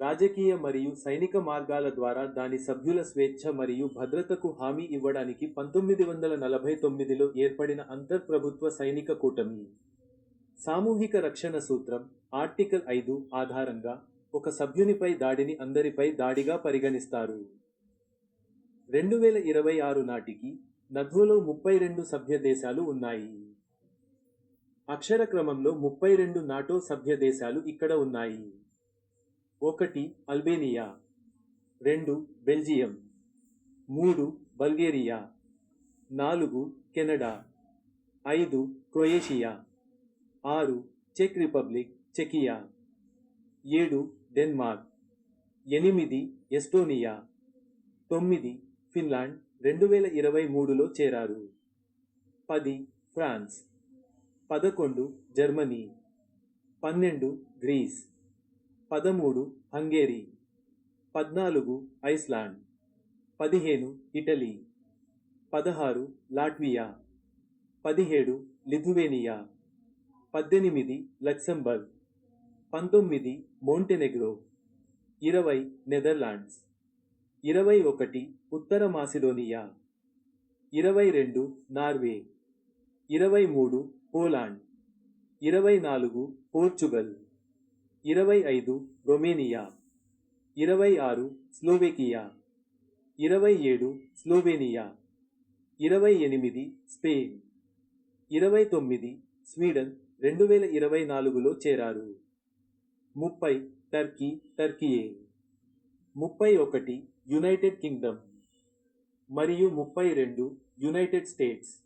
రాజకీయ మరియు సైనిక మార్గాల ద్వారా దాని సభ్యుల స్వేచ్ఛ మరియు భద్రతకు హామీ ఇవ్వడానికి పంతొమ్మిది వందల నలభై తొమ్మిదిలో ఏర్పడిన అంతర్ప్రభుత్వ సైనిక కూటమి. సామూహిక రక్షణ సూత్రం ఆర్టికల్ ఐదు ఆధారంగా ఒక సభ్యునిపై దాడిని అందరిపై దాడిగా పరిగణిస్తారు. రెండు వేల ఇరవై ఆరు నాటికి నథోలో ముప్పై రెండు సభ్య దేశాలు ఉన్నాయి. అక్షర క్రమంలో ముప్పై రెండు నాటో సభ్య దేశాలు ఇక్కడ ఉన్నాయి. ఒకటి అల్బేనియా రెండు బెల్జియం మూడు బల్గేరియా నాలుగు కెనడా ఐదు క్రొయేషియా ఆరు చెక్ రిపబ్లిక్ చెకియా ఏడు డెన్మార్క్ ఎనిమిది ఎస్టోనియా తొమ్మిది ఫిన్లాండ్ రెండు వేల ఇరవై మూడులో చేరారు. పది ఫ్రాన్స్ పదకొండు జర్మనీ పన్నెండు గ్రీస్. పదమూడు హంగేరీ పద్నాలుగు ఐస్లాండ్ పదిహేను ఇటలీ పదహారు లాట్వియా పదిహేడు లిథువేనియా పద్దెనిమిది లక్సెంబర్గ్ పంతొమ్మిది మోంటెనెగ్రో ఇరవై నెదర్లాండ్స్ ఇరవై ఒకటి ఉత్తర మాసిడోనియా ఇరవై రెండు నార్వే ఇరవై మూడు పోలాండ్ ఇరవై నాలుగు పోర్చుగల్. ఇరవై ఐదు రొమేనియా ఇరవై ఆరు స్లోవేకియా ఇరవై ఏడు స్లోవేనియా ఇరవై ఎనిమిది స్పెయిన్ ఇరవై తొమ్మిది స్వీడన్ రెండు వేల ఇరవై నాలుగులో చేరారు. ముప్పై టర్కీ టర్కీయే. ముప్పై ఒకటి యునైటెడ్ కింగ్డమ్ మరియు ముప్పై రెండు యునైటెడ్ స్టేట్స్.